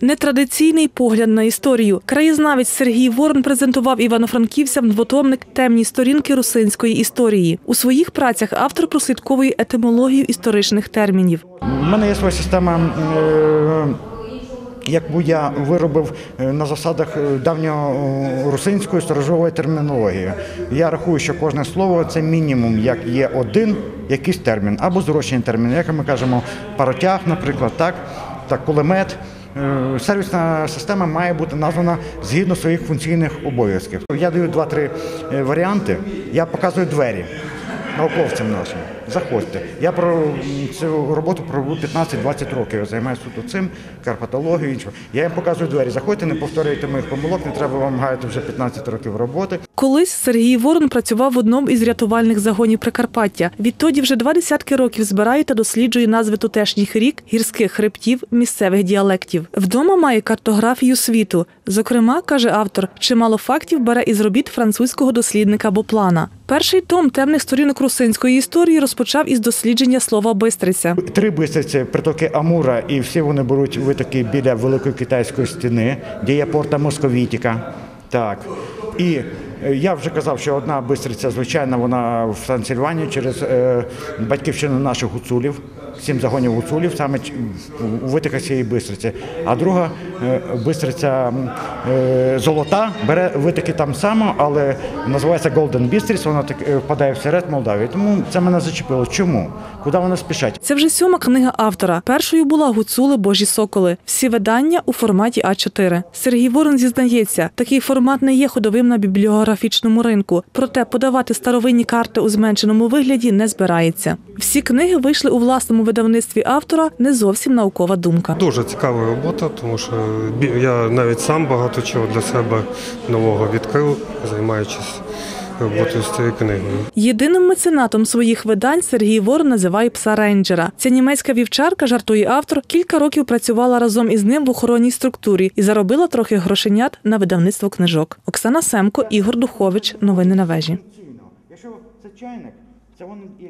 Нетрадиційний погляд на історію. Краєзнавець Сергій Ворон презентував івано-франківцям двотомник Темні сторінки русинської історії. У своїх працях автор прослідковує етимологію історичних термінів. У мене є своя система, е, яку я виробив е, на засадах е, давньорусинської сторожової термінології. Я рахую, що кожне слово це мінімум, як є один якийсь термін або зрощений термін, як ми кажемо, паротяг, наприклад, так, так кулемет. Е, Сервісна система має бути названа згідно своїх функційних обов'язків. Я даю два-три е, варіанти. Я показую двері науковцям нашим. Заходьте. Я про цю роботу проведу 15-20 років. Я займаюся суто цим, карпатологією, іншого. Я їм показую двері. Заходьте, не повторюйте моїх помилок, не треба вам гаяти вже 15 років роботи. Колись Сергій Ворон працював в одному із рятувальних загонів Прикарпаття. Відтоді вже два десятки років збирає та досліджує назви тутешніх рік, гірських хребтів, місцевих діалектів. Вдома має картографію світу. Зокрема, каже автор, чимало фактів бере із робіт французького дослідника Боплана. Перший том темних сторінок русинської історії розпочав із дослідження слова бистриця. Три бистриці, притоки Амура, і всі вони беруть витоки біля Великої китайської стіни, де є порта Московітіка. Так. І е, я вже казав, що одна бистриця, звичайно, вона в Трансильванії через е, батьківщину наших гуцулів, сім загонів гуцулів, саме у витоках цієї бистриці. А друга е, бистриця е, золота, бере витоки там само, але називається Golden Bistriць, вона так е, впадає всеред Молдавії. Тому це мене зачепило. Чому? Куди вони спішать? Це вже сьома книга автора. Першою була Гуцули Божі соколи. Всі видання у форматі А4. Сергій Ворон зізнається, такий формат не є ходовим на бібліографічному ринку. Проте подавати старовинні карти у зменшеному вигляді не збирається. Всі книги вийшли у власному видавництві автора. Не зовсім наукова думка. Дуже цікава робота, тому що я навіть сам багато чого для себе нового відкрив, займаючись роботою з цією книгою. Єдиним меценатом своїх видань Сергій Ворон називає пса рейнджера. Ця німецька вівчарка, жартує автор, кілька років працювала разом із ним в охоронній структурі і заробила трохи грошенят на видавництво книжок. Оксана Семко, Ігор Духович. Новини на вежі. Якщо це чайник, це він